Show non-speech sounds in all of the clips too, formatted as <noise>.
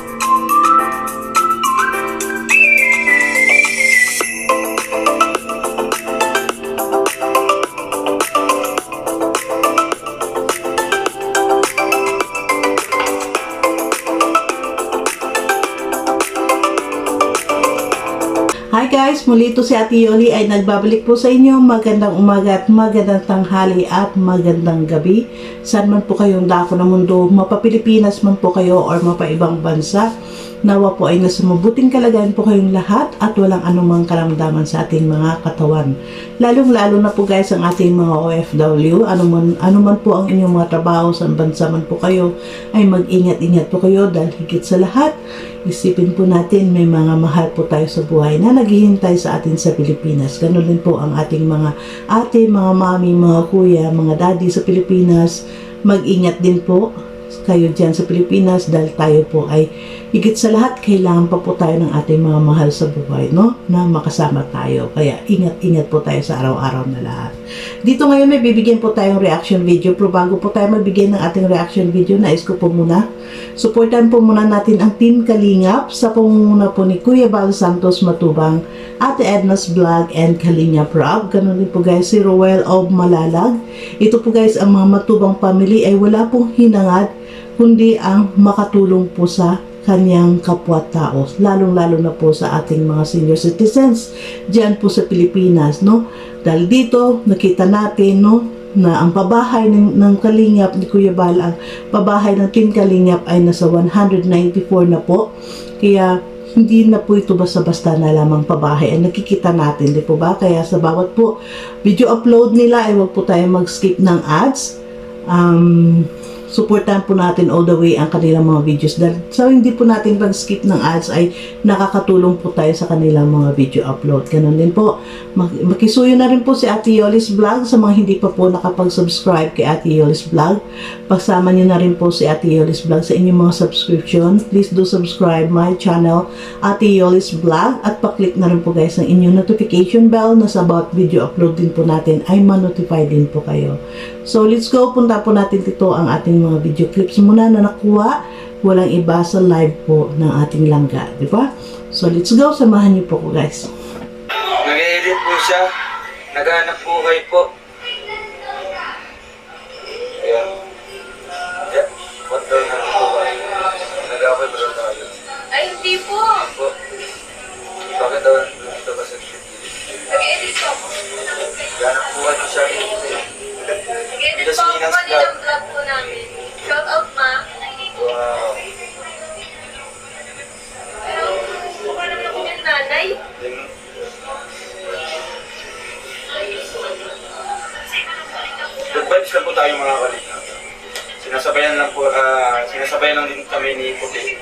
Thank you. Guys, muli ito si Ate Yoli ay nagbabalik po sa inyo. Magandang umaga at magandang tanghali at magandang gabi. Saan man po kayong dako ng mundo, mapapilipinas man po kayo or mapaibang bansa. Nawa po ay nasa mabuting kalagayan po kayong lahat at walang anumang karamdaman sa ating mga katawan. Lalong-lalo na po guys ang ating mga OFW, anuman, anuman po ang inyong mga trabaho sa bansa man po kayo, ay mag-ingat-ingat po kayo dahil higit sa lahat, isipin po natin may mga mahal po tayo sa buhay na naghihintay sa atin sa Pilipinas. Ganun din po ang ating mga ate, mga mami, mga kuya, mga daddy sa Pilipinas. Mag-ingat din po kayo dyan sa Pilipinas dahil tayo po ay higit sa lahat kailangan pa po tayo ng ating mga mahal sa buhay, no? Na makasama tayo. Kaya ingat-ingat po tayo sa araw-araw na lahat. Dito ngayon may bibigyan po tayong reaction video. Pero bago po tayo magbigay ng ating reaction video, nais ko po muna, supportan po muna natin ang Team Kalingap sa pangunguna po ni Kuya Bal Santos Matubang, Ate Edna's Vlog, and Kalingap Rob. Ganun din po guys si Roel of Malalag. Ito po guys, ang mga Matubang family ay wala pong hinangad kundi ang makatulong po sa kanyang kapwa-tao, lalong-lalo na po sa ating mga senior citizens diyan po sa Pilipinas, no? Dahil dito, nakita natin, no, na ang pabahay ng, ng Kalingap ni Kuya Bal, ang pabahay ng Team Kalingap ay nasa 194 na po. Kaya hindi na po ito basta-basta na lamang pabahay. Ang nakikita natin, di po ba? Kaya sa bawat po video upload nila ay wag po tayo mag-skip ng ads. Um, supportan po natin all the way ang kanilang mga videos dahil so hindi po natin pag-skip ng ads ay nakakatulong po tayo sa kanilang mga video upload. Ganun din po. Mak- makisuyo na rin po si Ate Yolis Vlog sa mga hindi pa po nakapag-subscribe kay Ate Yolis Vlog. Pagsama niyo na rin po si Ate Yolis Vlog sa inyong mga subscription. Please do subscribe my channel Ate Yolis Vlog at pa-click na rin po guys ang inyong notification bell na sa about video upload din po natin ay ma-notify din po kayo. So let's go. Punta po natin dito ang ating mga video clips muna na nakuha. Walang iba sa live po ng ating langga. Di ba? So let's go. Samahan niyo po ko guys. Nag-edit po siya. Naghanap buhay po. Kami ni Puti.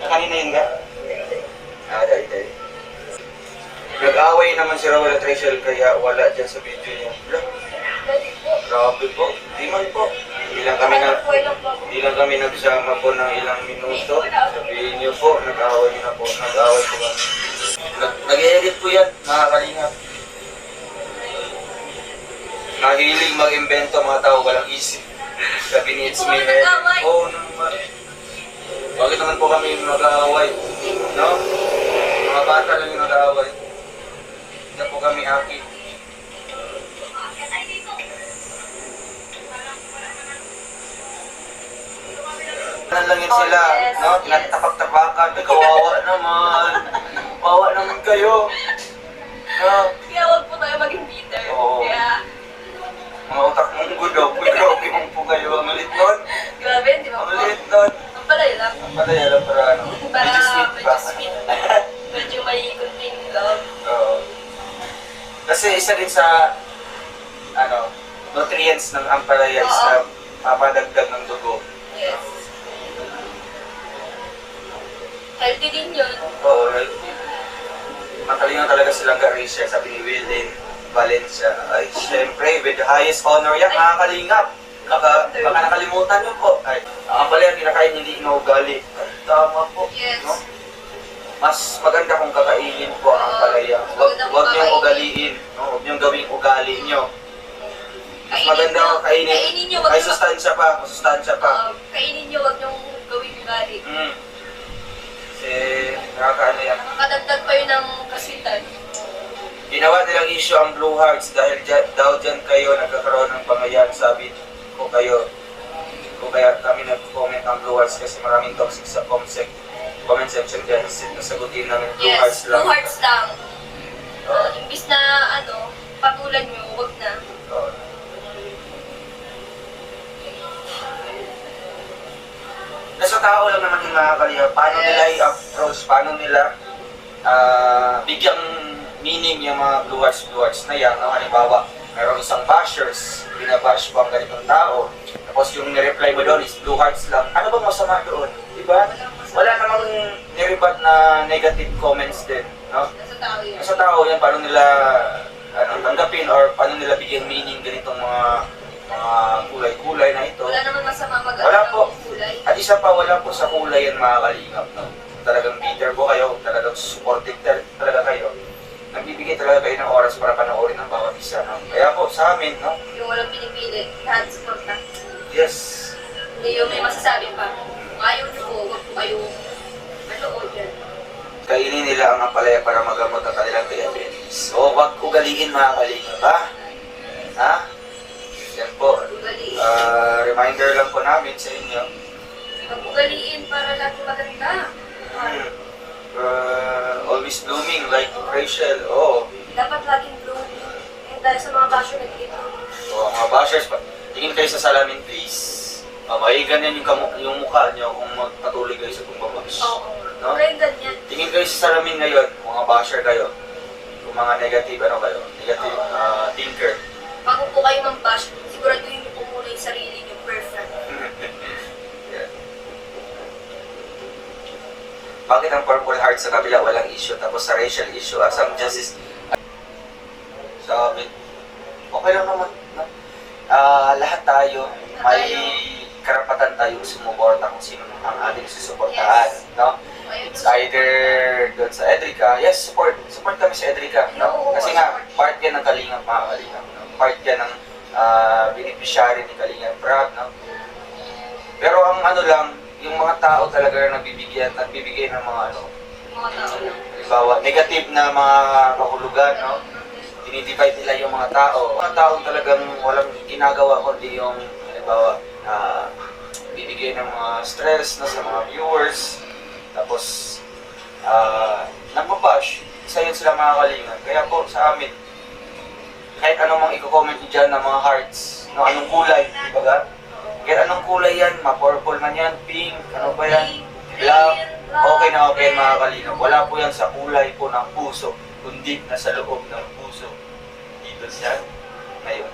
Ah, kanina yun ka? Ah, dahil, dahil. Nag-away naman si Raul at Rachel kaya wala dyan sa video niya. Po. Grabe po. Di man po. Hindi lang kami na, Hanap buhay lang po ako. hindi lang kami nagsama po ng ilang minuto. Sabihin niyo po, nag-away na po. Nag-away po kami. Nag- Nag-edit po yan, mga kalingap. Nahilig mag-invento mga tao, walang isip. Sabi ni It's me. Oo naman. Bakit naman po kami mag-aaway? No? Mga bata lang yung nag-aaway. Hindi po kami aki. Ano lang yun sila, Oh, yes, no? yes. Tinatapak-tapakan, kawawa naman. Kawawa naman kayo. No? Kaya huwag po tayo maging bitter. Oo. Kaya, Mga utak mong mong po kayo. Ang malit nun. grabe, di ba Ang malit nun. Ang palay lang. Ang palaya lang para ano. Para medyo sweet medyo sweet. <laughs> Medyo may kunting love. Oo. Kasi isa din sa ano, nutrients ng ampalaya is na papadagdag ng dugo. Yes. Healthy din yun. Oo, healthy. Matalino talaga silang Garisha, sabi ni Willen Valencia. Ay, syempre, with the highest honor yan, mga kalingap. Naka, baka nakalimutan yun po. Ay, ang pala yung kinakain hindi inuugali. Tama po. Yes. No? Mas maganda kung kakainin po ang palaya. Huwag huwag niyo ugaliin, no? Huwag niyo gawing ugali niyo. Mas maganda nyo. kainin. Kainin nyo, Ay sustansya pa, masustansya pa. Ah, kainin nyo, wag niyong gawin ugali. Mm. Kasi nakakaano yan. Nakakadagdag pa yun ng kaswitan. Ginawa nilang issue ang Blue Hearts dahil dyan, daw dyan kayo nagkakaroon ng pangayan, sabi ko kayo, ko kaya kami nag-comment ang Blue Hearts kasi maraming toxic sa comment, sec comment section dyan. Instead na sagutin ng Blue Yes, Hearts lang. Blue Hearts lang. Oo. Uh, imbis na, ano, patulan nyo, wag na. Oo. Nasa tao lang naman yung nakakaliya. Paano nila Yes. i-approach, paano nila ah, bigyang meaning yung mga blue hearts, blue hearts na yan. No? Halimbawa, mayroong isang bashers, binabash mo ang ganitong tao. Tapos yung nireply mo doon is blue hearts lang. Ano bang masama doon? Diba? Wala namang nirebat na negative comments din. No? Nasa tao yan. sa tao yan, paano nila ano, tanggapin or paano nila bigyan meaning ganitong mga mga kulay-kulay na ito. Wala naman masama mag Wala po. kulay. At isa pa, wala po sa kulay yan mga kalingap. No? Talagang bitter po kayo, talagang supportive tal- talaga kayo. Nagbibigay talaga kayo ng oras para panoorin ang bawat isa. No? Kaya po sa amin, no? Yung walang pinipili, lahat support na. yes, Hindi yung may masasabi pa. Kung ayaw nyo po, wag po kayo manood yan. kainin nila ang apalaya para magamot ang kanilang diabetes. O wag ugaliin mga kalingap, ha? Ha? Yan po. Ugaliin. Ah, reminder lang po namin sa inyo Mag-ugaliin para lagi maganda. Hmm. Uh, always blooming like Rachel. Oo. Dapat laging blooming. Eh, dahil sa mga basyo nagiging Oh, mga bashers, pa- tingin kayo sa salamin please. Uh, ganyan yung, kamu- yung mukha nyo kung magpatuloy kayo sa pagbabash. Oo. No? Okay, ganyan. Tingin kayo sa salamin ngayon, mga basher kayo. Kung mga negative, ano kayo? Negative uh, thinker. Bago po kayo mag-bash, siguraduhin niyo po muna yung sarili niyo perfect. Yeah. Bakit ang Purple Heart sa kabila walang issue. Tapos sa racial issue asang justice sabi okay. Lang naman no? Ah, lahat tayo may karapatan tayong sumuporta kung sino ang ating susuportahan no? Ayun, it's either doon sa Edrica. Yes support. Support kami sa Edrica no? Kasi nga part yan ng Kalingap mga Kalingap no? part yan ng ah, beneficiary ni Kalingap Brad no? Pero ang ano lang, yung mga tao talaga na nagbibigyan, nagbibigay ng mga ano, mga tao lang. halimbawa, negative na mga kahulugan, no? Dinidivide nila yung mga tao. Mga tao talagang walang ginagawa kundi yung, halimbawa, na bibigay ng mga stress na sa mga viewers. Tapos, ah, nagbabash. Isa yun sila mga kalingan. Kaya po, sa amin, kahit anong mga i-comment nyo dyan ng mga hearts, no, anong kulay, di ba Kahit anong kulay yan, ma-purple man yan, pink, ano ba yan, black, okay na okay mga kalingap. Wala po yan sa kulay po ng puso, kundi nasa loob ng puso. Dito siya, ngayon.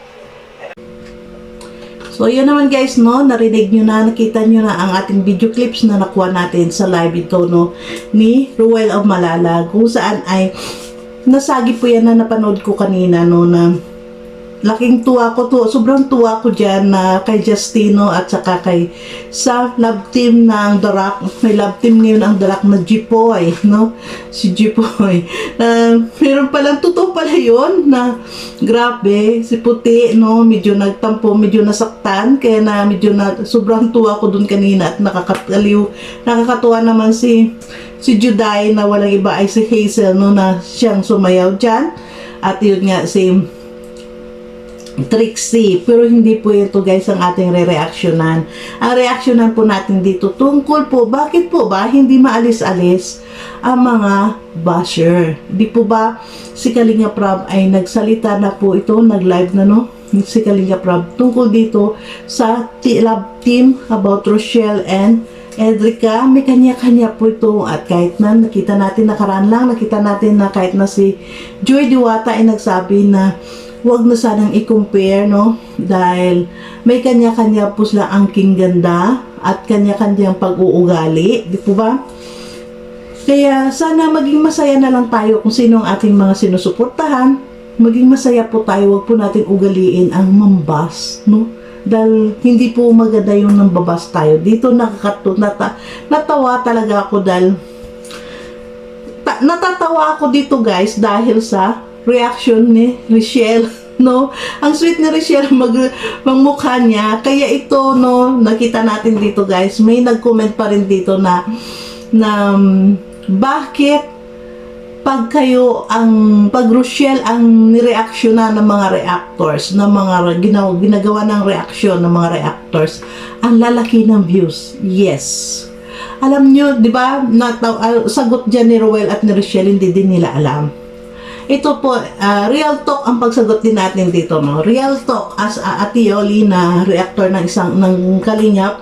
So, yun naman guys, no, narinig nyo na, nakita nyo na ang ating video clips na nakuha natin sa live ito, no, ni Ruel of Malala, kung saan ay nasagi po yan na napanood ko kanina, no, na laking tuwa ko to, sobrang tuwa ko dyan na kay Justino at saka kay sa love team ng Rock, may love team ngayon ang Rock na Jipoy, no? Si Jipoy. <laughs> Na meron palang totoo pala yun na grabe, si Puti, no? Medyo nagtampo, medyo nasaktan, kaya na medyo na sobrang tuwa ko dun kanina at nakakataliw. Nakakatuwa naman si si Juday na walang iba ay si Hazel, no? Na siyang sumayaw dyan. At yun nga, si Trixie. Pero hindi po ito guys ang ating re-reactionan. Ang reactionan po natin dito tungkol po, bakit po ba hindi maalis-alis ang mga basher? Di po ba si Kalinga Prab ay nagsalita na po ito, nag-live na no? Si Kalinga Prab tungkol dito sa love team about Rochelle and Edrica, may kanya-kanya po ito at kahit na nakita natin nakaraan lang, nakita natin na kahit na si Joy Diwata ay nagsabi na wag na sanang i-compare, no? Dahil may kanya-kanya po sila angking ganda at kanya-kanyang pag-uugali, di po ba? Kaya sana maging masaya na lang tayo kung sino ang ating mga sinusuportahan. Maging masaya po tayo, wag po natin ugaliin ang mambas, no? Dahil hindi po maganda yung nambabas tayo. Dito nakakato, nata, natawa talaga ako dahil ta- natatawa ako dito guys dahil sa reaction ni Richelle <laughs> no? Ang sweet ni Richelle <laughs> mag magmukha niya. Kaya ito no nakita natin dito guys. May nag-comment pa rin dito na na um, bakit pag kayo ang pag Rochelle ang nireaksyonan ng mga reactors ng mga ginawa, ginagawa ng reaksyon ng mga reactors ang lalaki ng views. Yes. Alam nyo di ba nataw, ah, sagot dyan ni Roel at ni Rochelle hindi din nila alam ito po, ah, real talk ang pagsagot din natin dito, no? Real talk as uh, Ate Yoli na reactor ng isang ng Kalingap,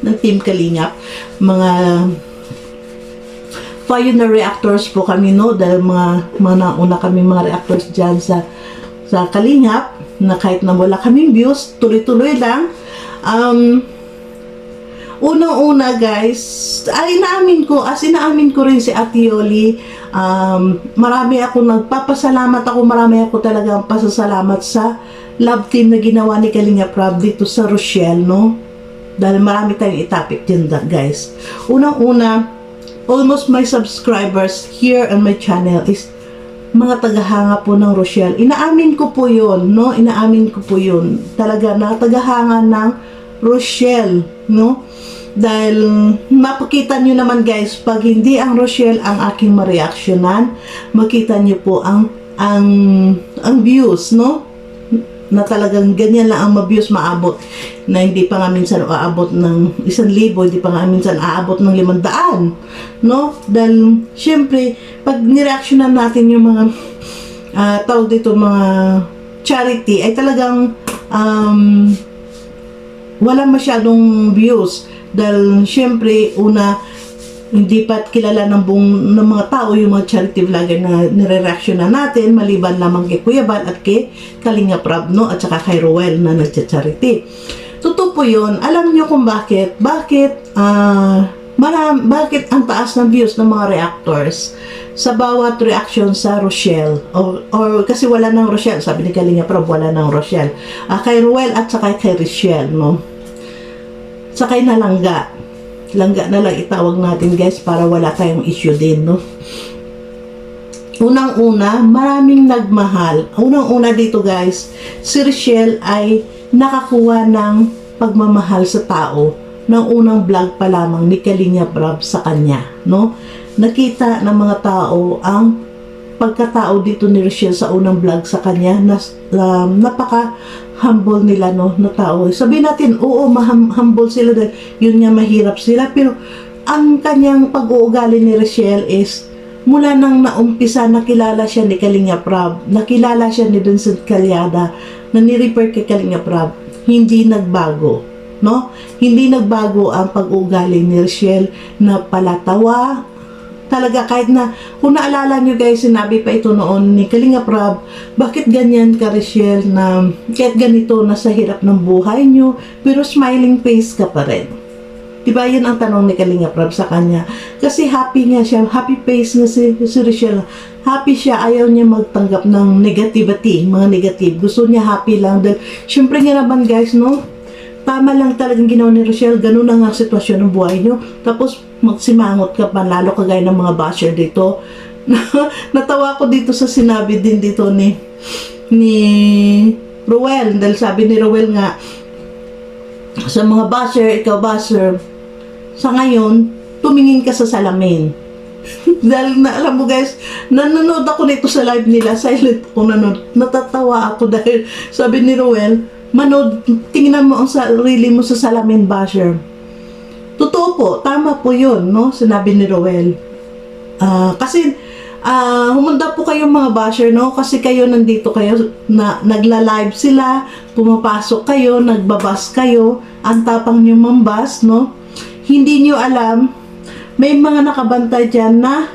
ng Team Kalingap, mga pioneer reactors po kami, no? Dahil mga, mga nauna kami mga reactors dyan sa, sa Kalingap, na kahit na wala kaming views, tuloy-tuloy lang. Um, Unang-una guys, ay inaamin ko, as inaamin ko rin si Ate Yoli, um, marami ako nagpapasalamat ako, marami ako talaga pasasalamat sa love team na ginawa ni Kalinga Prab dito sa Rochelle, no? Dahil marami tayong itapik din guys. Unang-una, almost my subscribers here on my channel is mga tagahanga po ng Rochelle. Inaamin ko po yun, no? Inaamin ko po yun. Talaga na tagahanga ng Rochelle, no? Dahil mapakita nyo naman guys, pag hindi ang Rochelle ang aking mareaksyonan, makita nyo po ang ang ang views, no? Na talagang ganyan lang ang ma-views maabot na hindi pa nga minsan aabot ng isang libo, hindi pa nga minsan aabot ng limandaan, no? Dahil syempre, pag nireaksyonan natin yung mga ah, tawag dito mga charity ay talagang um, wala masyadong views dahil syempre una hindi pa kilala ng buong ng mga tao yung mga charity vlogger na nire-reaction na natin maliban lamang kay Kuya Bal at kay Kalinga Prab no at saka kay Roel na nagcha-charity. Totoo po yun. Alam niyo kung bakit? Bakit ah maram, bakit ang taas ng views ng mga reactors sa bawat reaction sa Rochelle or, or kasi wala ng Rochelle sabi ni Kalinga Prab wala ng Rochelle Ah, kay Roel at saka kay Rochelle no sakay na langga. Langga na lang itawag natin guys para wala tayong issue din, no? Unang-una, maraming nagmahal. Unang-una dito guys, si Rochelle ay nakakuha ng pagmamahal sa tao ng unang vlog pa lamang ni Kalinga Brab sa kanya, no? Nakita ng mga tao ang pagkatao dito ni Rochelle sa unang vlog sa kanya na um, napaka humble nila no na tao. Sabihin natin, oo, mahum- humble sila dahil yun nga mahirap sila pero ang kanyang pag-uugali ni Rochelle is mula nang naumpisa nakilala siya ni Kalinga Prab, nakilala siya ni Vincent Calyada, na ni-refer kay Kalinga Prab, hindi nagbago. No? Hindi nagbago ang pag-uugali ni Rochelle na palatawa, talaga kahit na kung naalala nyo guys sinabi pa ito noon ni Kalinga Prab bakit ganyan ka Rachel na kahit ganito nasa hirap ng buhay nyo pero smiling face ka pa rin? Diba yun ang tanong ni Kalinga Prab sa kanya. Kasi happy nga siya happy face nga si, si Rachel. Happy siya ayaw niya magtanggap ng negativity mga negative. Gusto niya happy lang dahil syempre nga naman guys no? Tama lang talagang ginawa ni Rochelle, ganun ang sitwasyon ng buhay nyo. Tapos magsimangot ka pa, lalo kagaya ng mga basher dito. <laughs> Natawa ko dito sa sinabi din dito ni ni Roel, dahil sabi ni Roel nga, sa mga basher, ikaw basher, sa ngayon, tumingin ka sa salamin. <laughs> dahil na, alam mo guys, nanonood ako nito sa live nila, silent ako nanonood. Natatawa ako <laughs> dahil sabi ni Roel, manood, tingnan mo ang sarili mo sa salamin basher. Totoo po, tama po yun, no? Sinabi ni Roel. Ah, kasi, ah, humanda po kayong mga basher, no? Kasi kayo nandito kayo, na, nagla-live sila, pumapasok kayo, nagbabas kayo, ang tapang nyo mambas, no? Hindi nyo alam, may mga nakabantay dyan na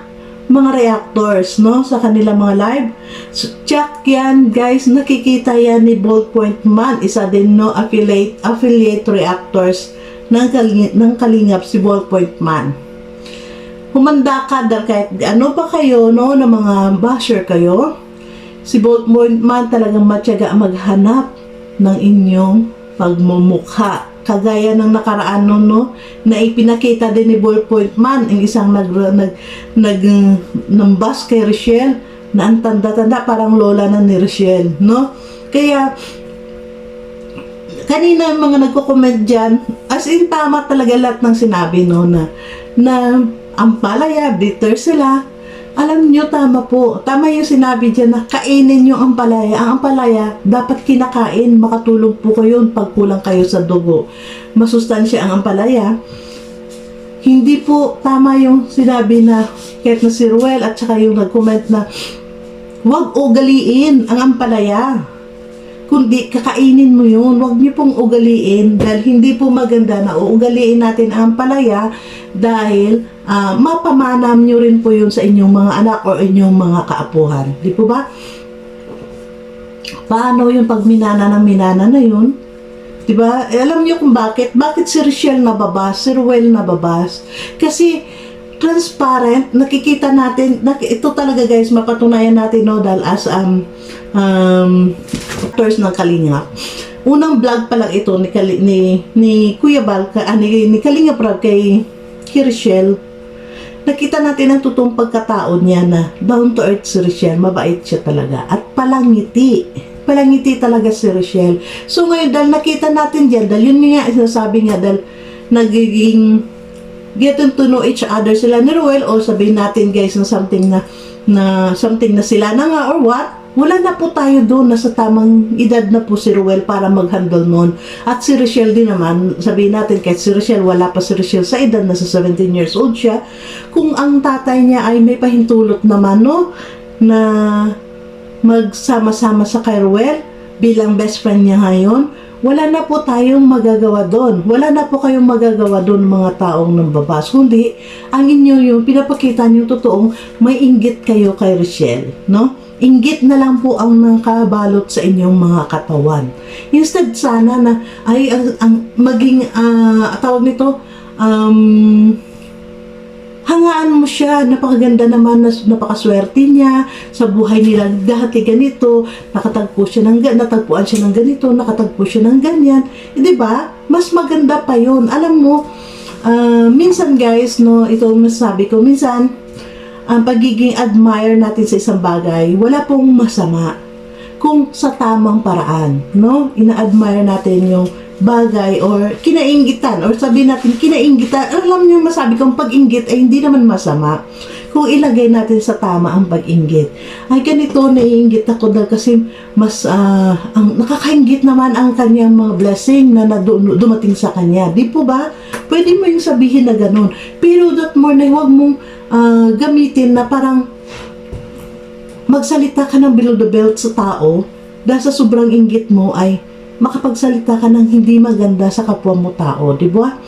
mga reactors, no? Sa kanilang mga live. So, check yan, guys. Nakikita yan ni Ballpoint Man. Isa din, no? Affiliate, affiliate reactors ng, kaling, ng Kalingap si Ballpoint Man. Humanda ka dahil kahit ano pa kayo, no? Na mga basher kayo. Si Ballpoint Man talagang matyaga maghanap ng inyong pagmumukha kagaya ng nakaraan no, no na ipinakita din ni Ballpoint Man ang isang nag nag nag nambas kay Rochelle na ang tanda-tanda parang lola na ni Rochelle no kaya kanina yung mga nagko-comment dyan as in tama talaga lahat ng sinabi no na na ang palaya bitter sila alam nyo, tama po. Tama yung sinabi dyan na kainin yung ampalaya. Ang ampalaya, dapat kinakain. Makatulong po kayo pag kulang kayo sa dugo. Masustansya ang ampalaya. Hindi po tama yung sinabi na kahit na si Ruel at saka yung nag-comment na huwag ugaliin ang ampalaya. Kundi kakainin mo yun. Huwag niyo pong ugaliin dahil hindi po maganda na uugaliin natin ang ampalaya dahil ah, mapamanam niyo rin po yun sa inyong mga anak o inyong mga kaapuhan. Di po ba? Paano yung pag minana ng minana na yun? Diba? Eh, alam niyo kung bakit? Bakit si Rochelle nababas? Si Ruel nababas? Kasi transparent, nakikita natin, nak- ito talaga guys, mapatunayan natin no, dahil as um, um, actors ng Kalinga. Unang vlog pa lang ito ni, Kali, ni, ni Kuya Bal, ka, ah, ni, ni Kalinga Prab kay, Rochelle. Nakita natin ang totoong pagkatao niya na down to earth si Rochelle, mabait siya talaga. At palangiti. Palangiti talaga si Rochelle. So ngayon, dahil nakita natin dyan, dahil yun nga, sinasabi nga, dahil nagiging getting to know each other sila ni Ruel o sabihin natin guys na something na na something na sila na nga or what? Wala na po tayo doon nasa tamang edad na po si Ruel para mag-handle noon. At si Rochelle din naman sabihin natin kahit si Rochelle wala pa si Rochelle sa edad na sa 17 years old siya. Kung ang tatay niya ay may pahintulot naman no na magsama-sama sa kay Ruel bilang best friend niya ngayon, wala na po tayong magagawa doon. Wala na po kayong magagawa doon mga taong nambabas. Kundi, ang inyo yung pinapakita niyo totoong may inggit kayo kay Rochelle, no? Inggit na lang po ang nakabalot sa inyong mga katawan. Instead sana na ay ang, ang maging ah, tawag nito um, hangaan mo siya, napakaganda naman, napakaswerte niya sa buhay nila dati ganito, nakatagpo siya ng natagpuan siya ng ganito, nakatagpo siya ng ganyan. 'di ba? Mas maganda pa 'yon. Alam mo, ah, minsan guys, no, ito ang masasabi ko, minsan ang pagiging admire natin sa isang bagay, wala pong masama kung sa tamang paraan, no? Ina-admire natin yung bagay or kinainggitan or sabi natin kinainggitan. Alam niyo masabi kong pag-inggit ay hindi naman masama kung ilagay natin sa tama ang pag-inggit. Ay ganito naiinggit ako dahil kasi mas ah, ang nakakainggit naman ang kanyang mga blessing na nadu- dumating sa kanya. Di po ba? Pwede mo yung sabihin na ganun. Pero that more na huwag mong ah, gamitin na parang magsalita ka ng below the belt sa tao dahil sa sobrang inggit mo ay makapagsalita ka ng hindi maganda sa kapwa mo tao, di ba?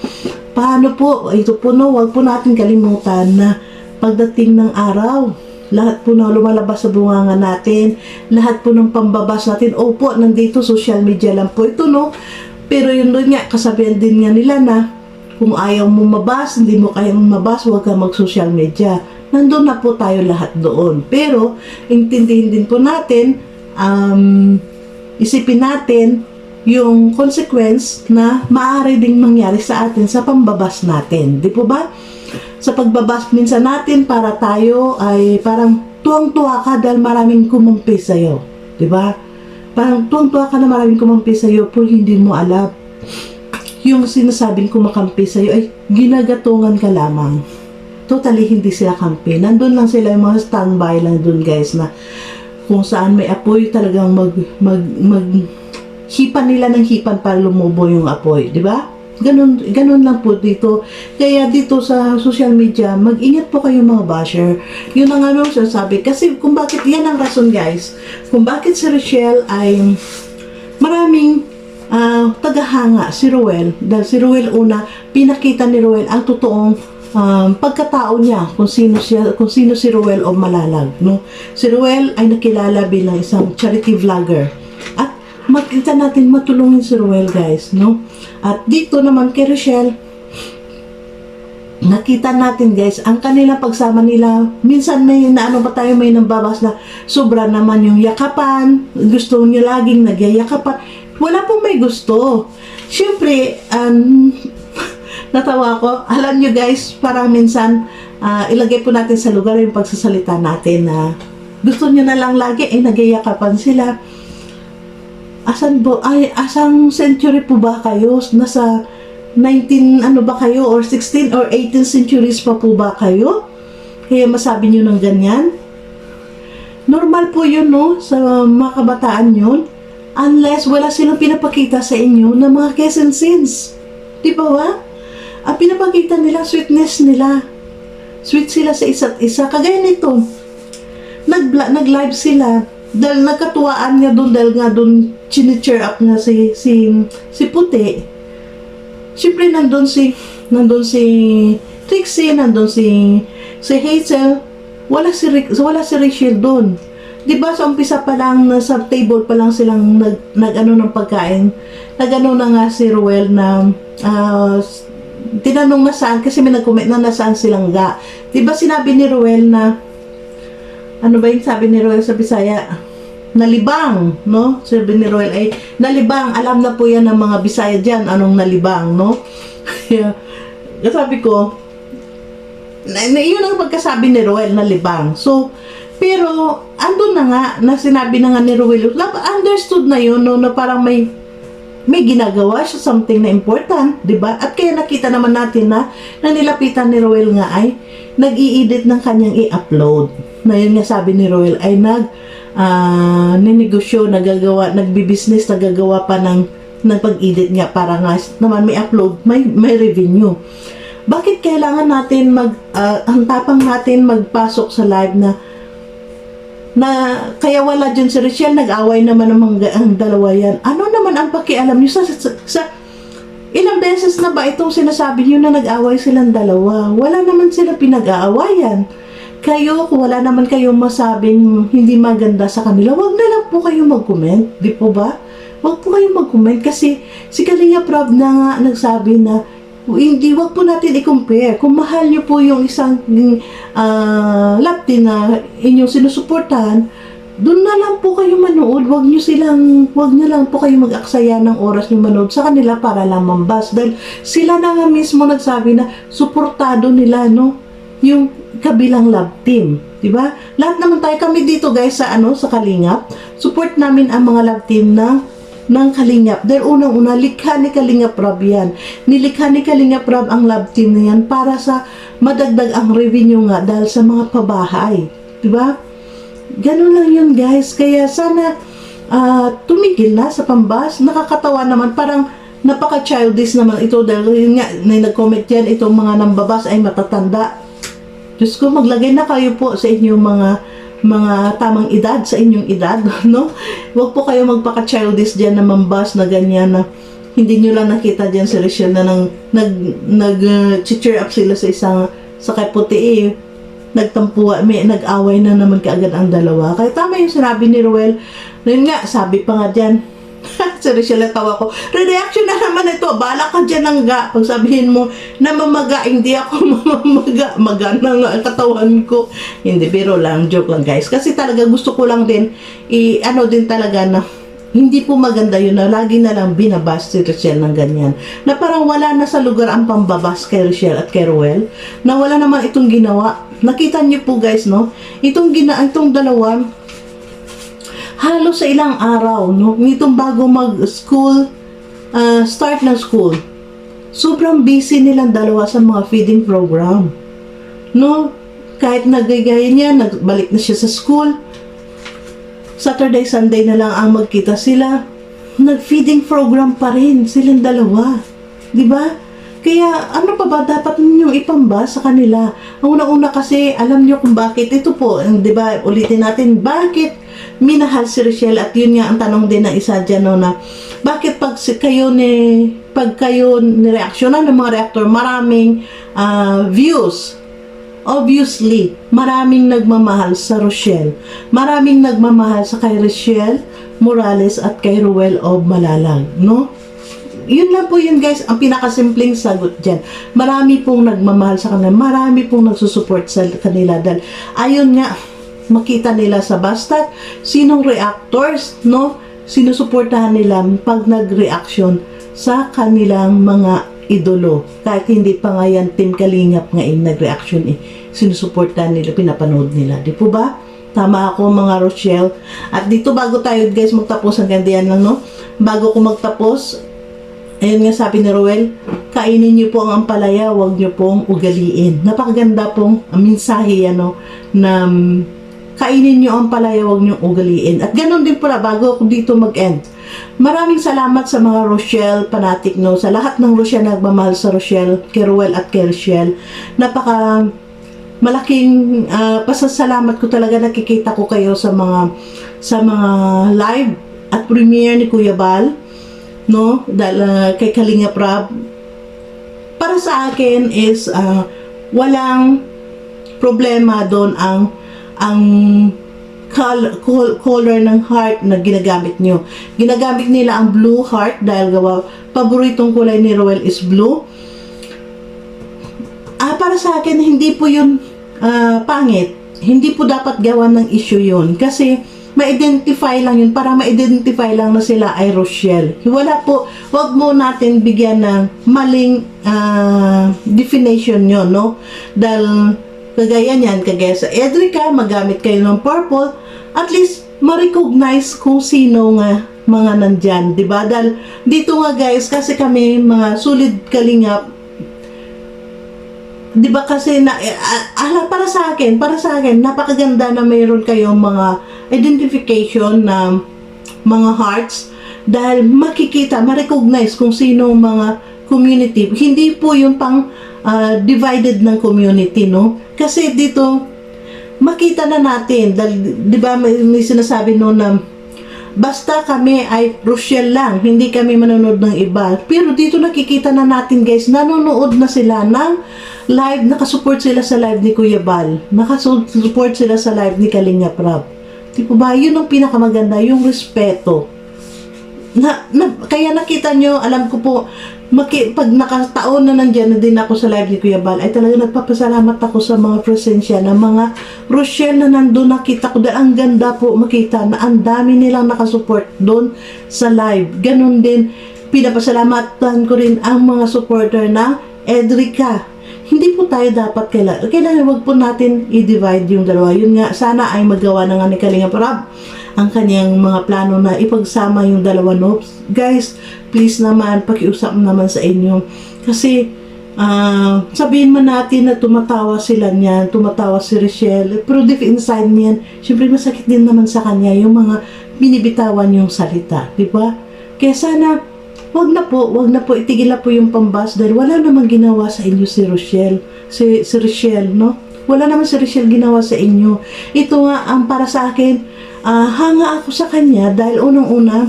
Paano po, ito po no, wag po natin kalimutan na pagdating ng araw, lahat po na lumalabas sa bunganga natin, lahat po ng pambabas natin, opo, nandito, social media lang po ito, no? Pero yun doon nga, kasabihan din nga nila na kung ayaw mo mabas, hindi mo kayang mabas, huwag kang mag-social media. Nandun na po tayo lahat doon. Pero, intindihin din po natin, um, isipin natin yung consequence na maaari ding mangyari sa atin sa pambabas natin. Di po ba? Sa pagbabas minsan natin para tayo ay parang tuwang-tuwa ka dahil maraming kumumpi sa'yo. Di ba? Parang tuwang-tuwa ka na maraming kumumpi sa'yo pero hindi mo alam. Yung sinasabing kumakampi sa'yo ay ginagatungan ka lamang. Totally hindi sila kampi. Nandun lang sila yung mga standby lang dun guys na kung saan may apoy talagang mag mag mag hipan nila ng hipan para lumubo yung apoy, di ba? Ganun, ganun lang po dito. Kaya dito sa social media, mag-ingat po kayo mga basher. Yun ang ano sasabi. Kasi kung bakit, yan ang rason guys. Kung bakit si Rochelle ay maraming ah, tagahanga si Ruel. Dahil si Ruel una, pinakita ni Ruel ang totoong um, pagkatao niya kung sino siya kung sino si Ruel o Malalag no si Ruel ay nakilala bilang isang charity vlogger at makita natin matulungin si Ruel guys no at dito naman kay Rochelle nakita natin guys, ang kanilang pagsama nila, minsan may naano pa tayo, may nambabas na sobra naman yung yakapan, gusto niya laging nagyayakapan, wala pong may gusto. Siyempre, um, <laughs> natawa ko, alam nyo guys, parang minsan, ah, ilagay po natin sa lugar yung pagsasalita natin na gusto nyo na lang lagi, eh, nagyayakapan sila. Asan po, ay, asang century po ba kayo? Nasa 19 ano ba kayo or 16 or 18 centuries pa po ba kayo? Kaya masabi nyo ng ganyan? Normal po yun, no? Sa mga kabataan yun. Unless wala silang pinapakita sa inyo na mga Quezon sins. Di ba ba? Ang pinapakita nila, sweetness nila. Sweet sila sa isa't isa. Kagaya nito, nag nag-live sila dahil nagkatuwaan nga doon dahil nga doon chine-cheer up nga si si si Puti. Siyempre nandun si nandun si Trixie, nandun si si Hazel. Wala si Rick, wala si Rachel doon. 'Di ba sa umpisa pa lang sa table pa lang silang nag nag-ano ng pagkain. Nag-ano na nga si Ruel na ah, tinanong na saan kasi may nag-comment na nasaan silang ga. 'Di ba sinabi ni Ruel na ano ba yung sabi ni Roel sa Bisaya? Nalibang, no? Sabi ni Roel ay, nalibang, alam na po yan ng mga Bisaya dyan, anong nalibang, no? <laughs> Kaya, sabi ko, na, na, yun ang pagkasabi ni Roel, nalibang. So, pero, andun na nga, na sinabi na nga ni Roel, understood na yun, no, na parang may may ginagawa siya something na important, 'di ba? At kaya nakita naman natin na na nilapitan ni Roel nga ay nag-i-edit ng kanyang i-upload. Na yun nga sabi ni Roel ay nag ah ninegosyo, nagagawa, nagbi-business, nagagawa pa ng ng pag-edit niya para nga naman may upload, may may revenue. Bakit kailangan natin mag ah, ang tapang natin magpasok sa live na na kaya wala dyan si Richelle, nag-away naman ng mga ang dalawa yan. Ano naman ang pakialam niyo sa, sa, sa ilang beses na ba itong sinasabi niyo na nag-away silang dalawa? Wala naman sila pinag-aawayan. Kayo, kung wala naman kayong masabing hindi maganda sa kanila, wag na lang po kayo mag-comment. Di po ba? Wag po kayo mag-comment kasi si Kalinga Prab na nga nagsabi na hindi, wag po natin i-compare. Kung mahal niyo po yung isang uh, Latin na inyong sinusuportahan, doon na lang po kayo manood. Wag niyo silang, wag na lang po kayo mag-aksaya ng oras niyo manood sa kanila para lang mambas. Dahil sila na nga mismo nagsabi na suportado nila, no? Yung kabilang love team. di ba? Lahat naman tayo kami dito guys sa ano sa Kalingap. Support namin ang mga love team ng ng Kalingap. Dahil unang-una, likha ni Kalingap Rob yan. Nilikha ni Kalingap Rob ang love team na yan para sa madagdag ang revenue nga dahil sa mga pabahay. Di ba? Ganun lang yun guys. Kaya sana ah, tumigil na sa pambas. Nakakatawa naman. Parang napaka-childish naman ito dahil yun nga, may nag-comment yan, itong mga nambabas ay matatanda. Diyos ko, maglagay na kayo po sa inyong mga mga tamang edad sa inyong edad, <laughs> no? Huwag po kayo magpaka-childish diyan na mambas na ganyan na hindi nyo lang nakita diyan si Rachel na nang nag nag uh, cheer up sila sa isang sa kay puti eh. Nagtampuan, may nag-away na naman kaagad ang dalawa. Kaya tama yung sinabi ni Ruel. Yun nga, sabi pa nga diyan, si Rachel na tawa ko, reaction na naman ito, bala ka dyan ng ga. Pag sabihin mo, namamaga, hindi ako <laughs> mamamaga, magana nga ang katawan ko. Hindi, biro lang, joke lang guys. Kasi talaga gusto ko lang din, i, ano din talaga na, hindi po maganda yun na lagi na lang binabas si Rachel ng ganyan. Na parang wala na sa lugar ang pambabas kay Rachel at kay Ruel. Na wala naman itong ginawa. Nakita niyo po guys, no? Itong, gina, itong dalawa, halos sa ilang araw, no? Nitong bago mag-school, ah, start ng school, sobrang busy nilang dalawa sa mga feeding program. No? Kahit nagagaya niya, nagbalik na siya sa school, Saturday, Sunday na lang ang magkita sila. Nag-feeding program pa rin silang dalawa. Di ba? Kaya ano pa ba dapat ninyong ipamba sa kanila? Ang una-una kasi alam niyo kung bakit ito po, 'di ba? Ulitin natin, bakit minahal si Rochelle at yun nga ang tanong din ng isa diyan no, na bakit pag si kayo ni pag kayo nireaksyonan ng mga reactor, maraming ah, views Obviously, maraming nagmamahal sa Rochelle. Maraming nagmamahal sa kay Rochelle Morales at kay Ruel of Malalag, no? Yun lang po yun guys, ang pinakasimpleng sagot dyan. Marami pong nagmamahal sa kanila, marami pong nagsusupport sa kanila dahil ayun nga, makita nila sa Bastat, sinong reactors, no? Sinusuportahan nila pag nag-reaction sa kanilang mga idolo. Kahit hindi pa nga yan Team Kalingap nga yung nag-reaction eh. Sinusuportahan nila, pinapanood nila. Di po ba? Tama ako mga Rochelle. At dito bago tayo guys magtapos, ang gandiyan lang no? Bago ko magtapos, ayun nga sabi ni Ruel, kainin niyo po ang ampalaya, huwag niyo pong ugaliin. Napakaganda pong mensahe ano na mm, kainin niyo ang ampalaya, huwag niyo ugaliin. At ganun din pala bago ako dito mag-end. Maraming salamat sa mga Rochelle fanatic no, sa lahat ng Rochelle nagmamahal sa Rochelle, kay Ruel at Rochelle. Napaka malaking ah, pasasalamat ko talaga nakikita ko kayo sa mga sa mga live at premiere ni Kuya Bal no dahil ah, kay Kalinga Prab para sa akin is ah, walang problema doon ang ang col- col- color ng heart na ginagamit nyo. Ginagamit nila ang blue heart dahil gawa paboritong kulay ni Roel is blue. Ah, para sa akin, hindi po yun ah, pangit. Hindi po dapat gawa ng issue yun. Kasi, ma-identify lang yun para ma-identify lang na sila ay Rochelle. Wala po, wag mo natin bigyan ng maling ah, definition yun, no? Dahil, kagaya niyan, kagaya sa Edrica, magamit kayo ng purple, at least, ma-recognize kung sino nga mga nandyan, di ba? Dahil, dito nga guys, kasi kami, mga solid kalingap, 'di ba kasi na eh, ah, ah, para sa akin, para sa akin napakaganda na mayroon kayong mga identification na mga hearts dahil makikita, ma-recognize kung sino ang mga community. Hindi po yung pang ah, divided ng community, no? Kasi dito makita na natin dahil 'di ba may, may sinasabi no na Basta kami ay Rochelle lang, hindi kami manonood ng iba. Pero dito nakikita na natin guys, nanonood na sila ng live, nakasupport sila sa live ni Kuya Bal. Nakasupport sila sa live ni Kalinga Prab. Di po ba? Yun ang pinakamaganda, yung respeto. Na, na, kaya nakita nyo, alam ko po, maki, pag nakataon na nandyan na din ako sa live ni Kuya Bal, ay talaga nagpapasalamat ako sa mga presensya ng mga Rochelle na nandun nakita ko dahil ang ganda po makita na ang dami nilang nakasupport doon sa live. Ganon din, pinapasalamatan ko rin ang mga supporter ng Edrica. Hindi po tayo dapat kailangan, kailangan wag po natin i-divide yung dalawa. Yun nga, sana ay magawa na nga ni Kalinga Parab ang kanyang mga plano na ipagsama yung dalawa no. Guys, please naman pakiusap naman sa inyo kasi ah, sabihin man natin na tumatawa sila niyan, tumatawa si Richelle, pero deep inside niyan, syempre masakit din naman sa kanya yung mga binibitawan yung salita, di ba? Kaya sana, wag na po, wag na po, itigil na po yung pambas dahil wala namang ginawa sa inyo si Rochelle, si, si Richelle, no? Wala naman si Richelle ginawa sa inyo. Ito nga, ang para sa akin, ah, hanga ako sa kanya dahil unang-una,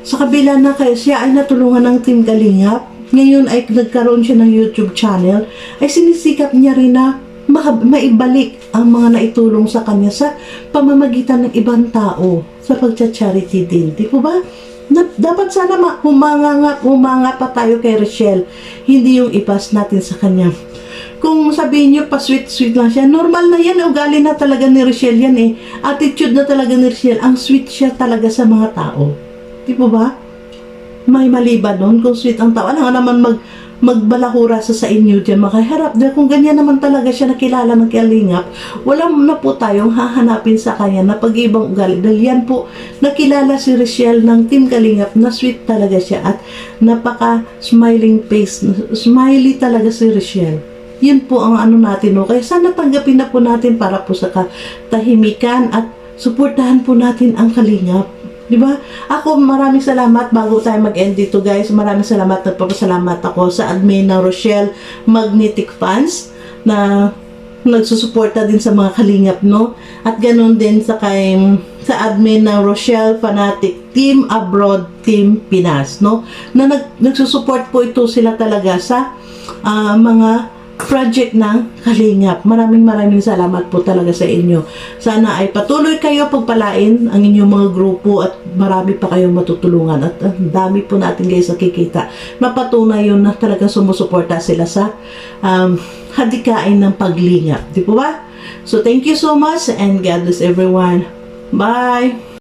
sa kabila na kaya siya ay natulungan ng Team Kalingap, ngayon ay nagkaroon siya ng YouTube channel, ay sinisikap niya rin na maibalik ang mga naitulong sa kanya sa pamamagitan ng ibang tao sa pagcha-charity din. Di po ba? Dapat sana ma- humanga, nga, humanga pa tayo kay Rochelle, hindi yung ipas natin sa kanya. Kung sabihin niyo pa sweet-sweet lang siya, normal na yan, ugali na talaga ni Rochelle yan eh. Attitude na talaga ni Rochelle, ang sweet siya talaga sa mga tao. Di ba? May mali ba kung sweet ang tao? Alam nga naman mag, magbalahura sa sa inyo dyan, makaharap. Dahil kung ganyan naman talaga siya nakilala ng kalingap, wala na po tayong hahanapin sa kanya na pag-ibang ugali. Dahil yan po, nakilala si Rochelle ng Team Kalingap na sweet talaga siya at napaka-smiling face. Smiley talaga si Rochelle. Yun po ang ano natin, no? Kaya sana tanggapin na po natin para po sa katahimikan at suportahan po natin ang kalingap. Di ba? Ako, maraming salamat bago tayo mag-end dito, guys. Maraming salamat. Nagpapasalamat ako sa admin ng Rochelle Magnetic Fans na nagsusuporta din sa mga kalingap, no? At ganun din sa kay sa admin ng Rochelle Fanatic Team Abroad Team Pinas, no? Na nag, nagsusupport po ito sila talaga sa ah, mga project ng Kalingap. Maraming maraming salamat po talaga sa inyo. Sana ay patuloy kayo pagpalain ang inyong mga grupo at marami pa kayong matutulungan at ang dami po natin guys nakikita. Mapatunay yun na talaga sumusuporta sila sa um, hadikain ng paglingap. Di po ba? So thank you so much and God bless everyone. Bye!